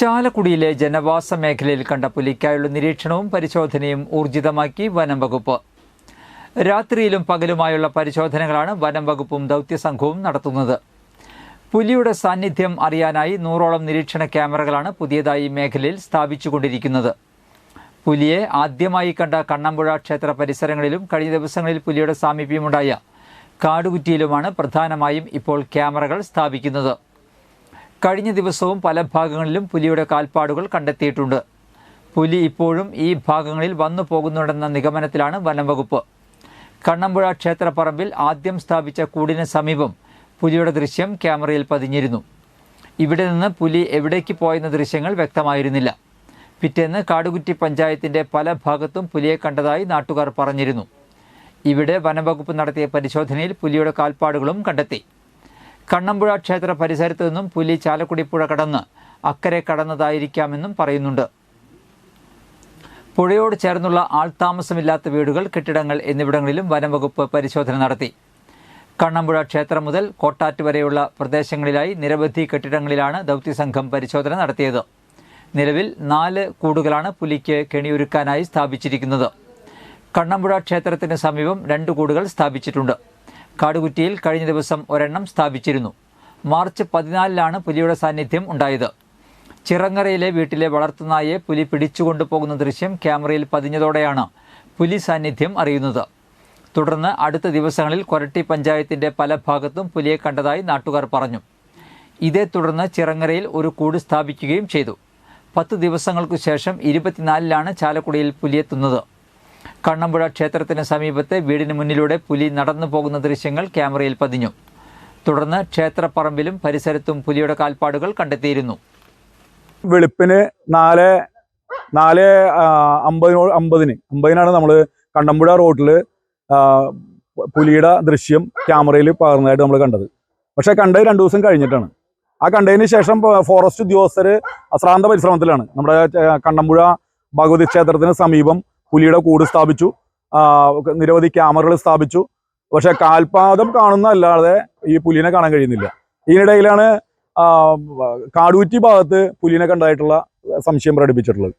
ചാലക്കുടിയിലെ ജനവാസ മേഖലയിൽ കണ്ട പുലിക്കായുള്ള നിരീക്ഷണവും പരിശോധനയും ഊർജിതമാക്കി വനം വകുപ്പ്. രാത്രിയിലും പകലുമായുള്ള പരിശോധനകളാണ് വനം വകുപ്പും ദൗത്യസംഘവും നടത്തുന്നത്. പുലിയുടെ സാന്നിധ്യം അറിയാനായി നൂറോളം നിരീക്ഷണ ക്യാമറകളാണ് പുതിയതായി മേഖലയിൽ സ്ഥാപിച്ചുകൊണ്ടിരിക്കുന്നത്. പുലിയെ ആദ്യമായി കണ്ട കണ്ണമ്പുഴ ക്ഷേത്ര പരിസരങ്ങളിലും കഴിഞ്ഞ ദിവസങ്ങളിൽ പുലിയുടെ സാമീപ്യമുണ്ടായ കാടുകുറ്റിയിലുമാണ് പ്രധാനമായും ഇപ്പോൾ ക്യാമറകൾ സ്ഥാപിക്കുന്നത്. കഴിഞ്ഞ ദിവസവും പല ഭാഗങ്ങളിലും പുലിയുടെ കാൽപ്പാടുകൾ കണ്ടെത്തിയിട്ടുണ്ട്. പുലി ഇപ്പോഴും ഈ ഭാഗങ്ങളിൽ വന്നു പോകുന്നുണ്ടെന്ന നിഗമനത്തിലാണ് വനംവകുപ്പ് കണ്ണമ്പുഴ ക്ഷേത്രപ്പറമ്പിൽ ആദ്യം സ്ഥാപിച്ച കൂടിന് സമീപം പുലിയുടെ ദൃശ്യം ക്യാമറയിൽ പതിഞ്ഞിരുന്നു. ഇവിടെ നിന്ന് പുലി എവിടേക്ക് പോയെന്ന ദൃശ്യങ്ങൾ വ്യക്തമായിരുന്നില്ല. പിറ്റേന്ന് കാടുകുറ്റി പഞ്ചായത്തിന്റെ പല ഭാഗത്തും പുലിയെ കണ്ടതായി നാട്ടുകാർ പറഞ്ഞിരുന്നു. ഇവിടെ വനംവകുപ്പ് നടത്തിയ പരിശോധനയിൽ പുലിയുടെ കാൽപ്പാടുകളും കണ്ടെത്തി. കണ്ണമ്പുഴ ക്ഷേത്ര പരിസരത്തു നിന്നും പുലി ചാലക്കുടി പുഴ കടന്ന് അക്കരെ കടന്നതായിരിക്കാമെന്നും പറയുന്നുണ്ട്. പുഴയോട് ചേർന്നുള്ള ആൾതാമസമില്ലാത്ത വീടുകൾ കെട്ടിടങ്ങൾ എന്നിവിടങ്ങളിലും വനംവകുപ്പ് പരിശോധന നടത്തി. കണ്ണമ്പുഴ ക്ഷേത്രം മുതൽ കോട്ടാറ്റ് വരെയുള്ള പ്രദേശങ്ങളിലായി നിരവധി കെട്ടിടങ്ങളിലാണ് ദൗത്യസംഘം പരിശോധന നടത്തിയത്. നിലവിൽ നാല് കൂടുകളാണ് പുലിക്ക് കെണിയൊരുക്കാനായി സ്ഥാപിച്ചിരിക്കുന്നത്. കണ്ണമ്പുഴ ക്ഷേത്രത്തിന് സമീപം രണ്ട് കൂടുകൾ സ്ഥാപിച്ചിട്ടുണ്ട്. കാടുകുറ്റിയിൽ കഴിഞ്ഞ ദിവസം ഒരെണ്ണം സ്ഥാപിച്ചിരുന്നു. മാർച്ച് പതിനാലിലാണ് പുലിയുടെ സാന്നിധ്യം ഉണ്ടായത്. ചിറങ്ങരയിലെ വീട്ടിലെ വളർത്തുനായെ പുലി പിടിച്ചുകൊണ്ടുപോകുന്ന ദൃശ്യം ക്യാമറയിൽ പതിഞ്ഞതോടെയാണ് പുലി സാന്നിധ്യം അറിയുന്നത്. തുടർന്ന് അടുത്ത ദിവസങ്ങളിൽ കൊരട്ടി പഞ്ചായത്തിന്റെ പല ഭാഗത്തും പുലിയെ കണ്ടതായി നാട്ടുകാർ പറഞ്ഞു. ഇതേ തുടർന്ന് ചിറങ്ങരയിൽ ഒരു കൂട് സ്ഥാപിക്കുകയും ചെയ്തു. പത്ത് ദിവസങ്ങൾക്കു ശേഷം ഇരുപത്തിനാലിലാണ് ചാലക്കുടിയിൽ പുലിയെത്തുന്നത് കണ്ണമ്പുഴ ക്ഷേത്രത്തിന് സമീപത്തെ വീടിന് മുന്നിലൂടെ പുലി നടന്നു പോകുന്ന ദൃശ്യങ്ങൾ ക്യാമറയിൽ പതിഞ്ഞു. തുടർന്ന് ക്ഷേത്രപ്പറമ്പിലും പരിസരത്തും പുലിയുടെ കാൽപ്പാടുകൾ കണ്ടെത്തിയിരുന്നു. വെളുപ്പിന് നാല് നാല് അമ്പതിനോ അമ്പതിന് അമ്പതിനാണ് നമ്മൾ കണ്ടമ്പുഴ റോഡിൽ പുലിയുടെ ദൃശ്യം ക്യാമറയിൽ പകർന്നതായിട്ട് നമ്മൾ കണ്ടത്. പക്ഷേ കണ്ടത് രണ്ടു ദിവസം കഴിഞ്ഞിട്ടാണ്. ആ കണ്ടതിന് ശേഷം ഫോറസ്റ്റ് ഉദ്യോഗസ്ഥർ അശ്രാന്ത പരിശ്രമത്തിലാണ്. നമ്മുടെ കണ്ണമ്പുഴ ഭഗവതി ക്ഷേത്രത്തിന് സമീപം പുലിയുടെ കൂട് സ്ഥാപിച്ചു. നിരവധി ക്യാമറകൾ സ്ഥാപിച്ചു. പക്ഷെ കാൽപാദം കാണുന്ന അല്ലാതെ ഈ പുലിനെ കാണാൻ കഴിയുന്നില്ല. ഇതിനിടയിലാണ് ആ, കാടൂറ്റി ഭാഗത്ത് പുലിനെ കണ്ടായിട്ടുള്ള സംശയം പ്രകടിപ്പിച്ചിട്ടുള്ളത്.